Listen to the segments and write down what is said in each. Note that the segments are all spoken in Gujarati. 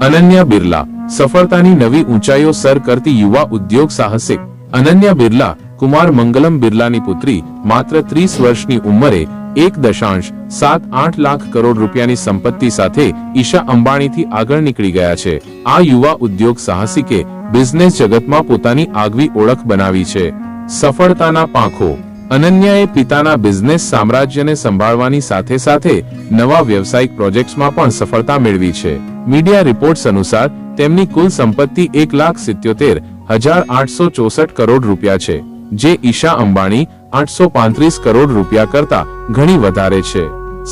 અનન્યા બિરલા, સફળતાની નવી ઊંચાઈઓ સર કરતી યુવા ઉદ્યોગ સાહસિક. અનન્યા બિરલા, કુમાર મંગલમ બિરલાની પુત્રી, માત્ર ત્રીસ વર્ષની ઉંમરે એક દશાંશ સાત આઠ લાખ કરોડ રૂપિયાની સંપત્તિ સાથે ઈશા અંબાણીથી આગળ નીકળી ગયા છે. આ યુવા ઉદ્યોગ સાહસિકે બિઝનેસ જગતમાં પોતાની આગવી ઓળખ બનાવી છે. સફળતાના પાંખો અનન્યાએ પિતાના બિઝનેસ સામ્રાજ્યને સંભાળવાની સાથે સાથે નવા વ્યવસાયિક પ્રોજેક્ટ્સમાં પણ સફળતા મેળવી છે. મીડિયા રિપોર્ટ્સ અનુસાર, તેમની કુલ સંપત્તિ એક લાખ સિત્યોતેર હજાર આઠસો ચોસઠ કરોડ રૂપિયા છે, જે ઈશા અંબાણી આઠસો પાંત્રીસ કરોડ રૂપિયા કરતા ઘણી વધારે છે.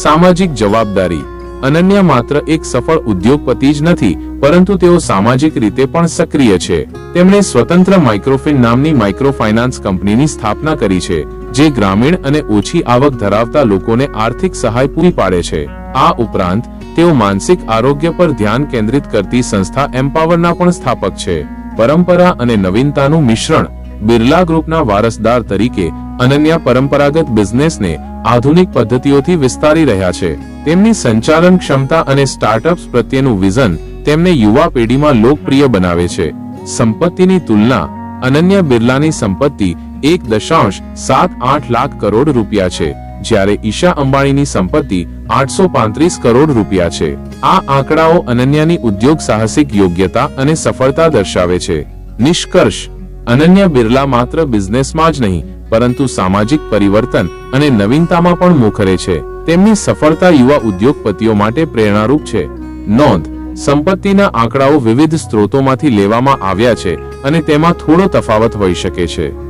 સામાજિક જવાબદારી. અનન્યા માત્ર એક સફળ ઉદ્યોગપતિ જ નથી, પરંતુ તેઓ સામાજિક રીતે પણ સક્રિય છે. તેમણે સ્વતંત્ર માઇક્રોફિન નામની માઇક્રોફાઇનાન્સ કંપનીની સ્થાપના કરી છે જે ગ્રામીણ અને ઓછી આવક ધરાવતા લોકોને આર્થિક સહાય પૂરી પાડે છે. આ ઉપરાંત, તેઓ માનસિક આરોગ્ય પર ધ્યાન કેન્દ્રિત કરતી સંસ્થા એમ્પાવરના પણ સ્થાપક છે. પરંપરા અને નવીનતાનું મિશ્રણ બિરલા ગ્રુપના વારસદાર તરીકે અનન્યા પરંપરાગત બિઝનેસને આધુનિક પદ્ધતિઓથી વિસ્તારી રહ્યા છે. તેમની સંચાલન ક્ષમતા અને સ્ટાર્ટઅપ્સ પ્રત્યેનું વિઝન તેમને યુવા પેઢીમાં લોકપ્રિય બનાવે છે. સંપત્તિની તુલના અનન્યા બિરલાની સંપત્તિ એક દશાંશ સાત આઠ લાખ કરોડ રૂપિયા છે, જ્યારે ઈશા અંબાણીની સંપત્તિ આઠસો પાંત્રીસ કરોડ રૂપિયા છે. આ આંકડાઓ અનન્યાની ઉદ્યોગ સાહસિક યોગ્યતા અને સફળતા દર્શાવે છે. નિષ્કર્ષ, અનન્યા બિરલા માત્ર બિઝનેસમાં જ નહીં, પરંતુ સામાજિક પરિવર્તન અને નવીનતામાં પણ મોખરે છે. તેમની સફળતા યુવા ઉદ્યોગપતિઓ માટે પ્રેરણારૂપ છે. નોંધ, સંપત્તિના આંકડાઓ વિવિધ સ્ત્રોતોમાંથી લેવામાં આવ્યા છે અને તેમાં થોડો તફાવત હોઈ શકે છે.